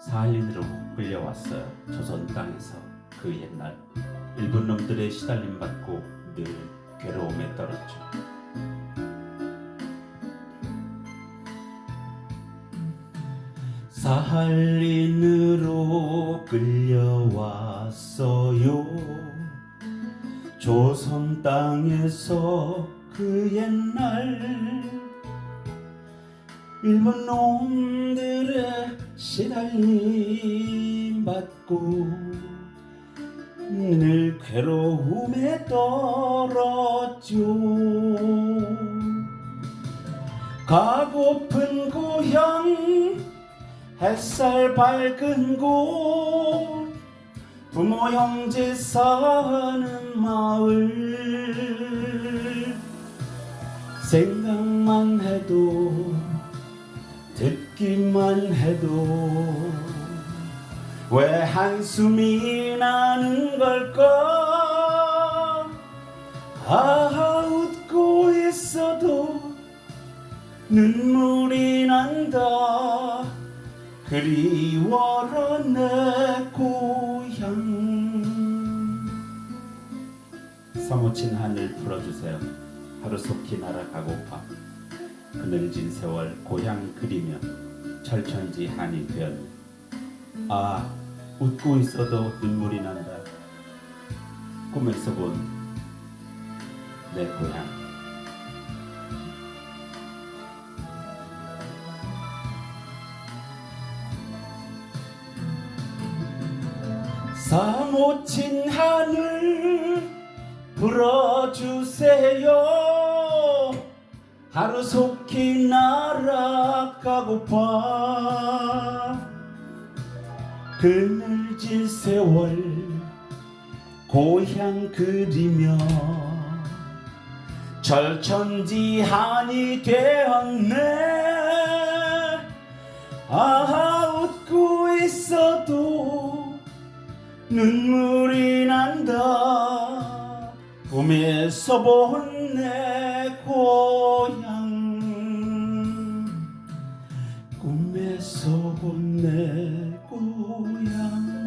사할린으로 끌려왔어요. 조선 땅에서 그 옛날 일본 놈들의 시달림 받고 늘 괴로움에 떨었죠. 사할린으로 끌려왔어요. 조선 땅에서 그 옛날 일본 놈들의 시달림 받고 늘 괴로움에 떨었죠 가고픈 고향 햇살 밝은 곳 부모 형제 사는 마을. 생각만 해도 듣기만 해도 왜 한숨이 나는 걸까? 아 웃고 있어도 눈물이 난다. 그리워라 내 고향. 사모친 하늘 풀어주세요. 하루속히 날아가고파 그늘진 세월 고향 그리며 철천지 한이 되었네. 아 웃고 있어도 눈물이 난다. 꿈에서 본 내 고향. 사모친 하늘 불어주세요 하루속히 날아가고파. 그늘진 세월 고향 그리며 절천지 한이 되었네. 아하 웃고 있어도 눈물이 난다. 꿈에서 본내 고향 애써 내 고향.